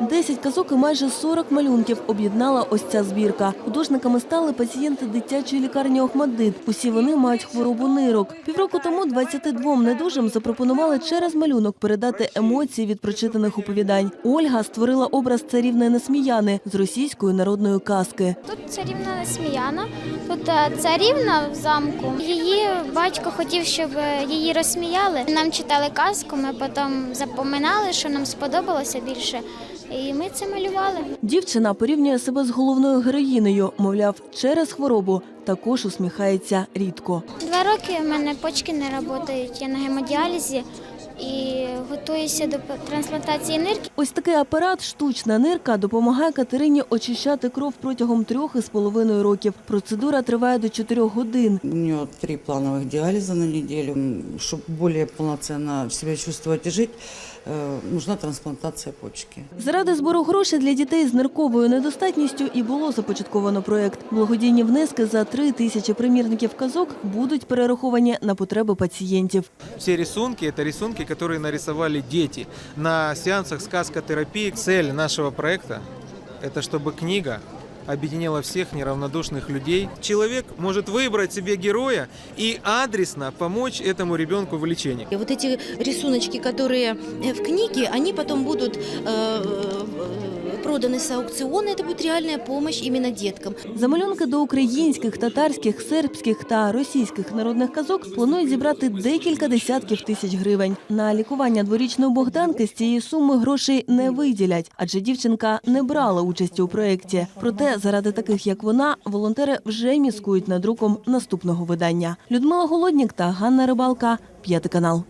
Десять казок і майже 40 малюнків об'єднала ось ця збірка. Художниками стали пацієнти дитячої лікарні Охмаддит. Усі вони мають хворобу нирок. Півроку тому 22 недужим запропонували через малюнок передати емоції від прочитаних оповідань. Ольга створила образ царівни Несміяни з російської народної казки. Тут царівна Несміяна, тут е, царівна в замку. Її батько хотів, щоб її розсміяли. Нам читали казку, ми потім запоминали, що нам сподобалося більше. І ми це малювали. Дівчина порівнює себе з головною героїнею. Мовляв, через хворобу також усміхається рідко. Два роки в мене почки не працюють, я на гемодіалізі і готуюся до трансплантації нирки. Ось такий апарат, штучна нирка, допомагає Катерині очищати кров протягом трьох із половиною років. Процедура триває до чотирьох годин. У нее три плановых диализа на неделю. Чтобы более полноценно себя чувствовать и жить, э, нужна трансплантация почки. Заради збору грошей для дітей з нирковою недостатністю і було започатковано проєкт. Благодійні внески за три тисячі примірників казок будуть перераховані на потреби пацієнтів. Все рисунки – это рисунки, которые нарисовали дети на сеансах сказкотерапии. Цель нашего проекта – это чтобы книга объединила всех неравнодушных людей. Человек может выбрать себе героя и адресно помочь этому ребенку в лечении. И вот эти рисуночки, которые э, в книге, они потом будут э, э, проданы с аукциона. Это будет реальная помощь именно деткам. За малюнки до українських, татарських, сербських та російських народних казок планують зібрати декілька десятків тисяч гривень. На лікування дворічної Богданки з цієї суми грошей не виділять, адже дівчинка не брала участі у проєкті. Проте, заради таких як вона, волонтери вже міскують над друком наступного видання. Людмила Голоднік та Ганна Рибалка, п'ятий канал.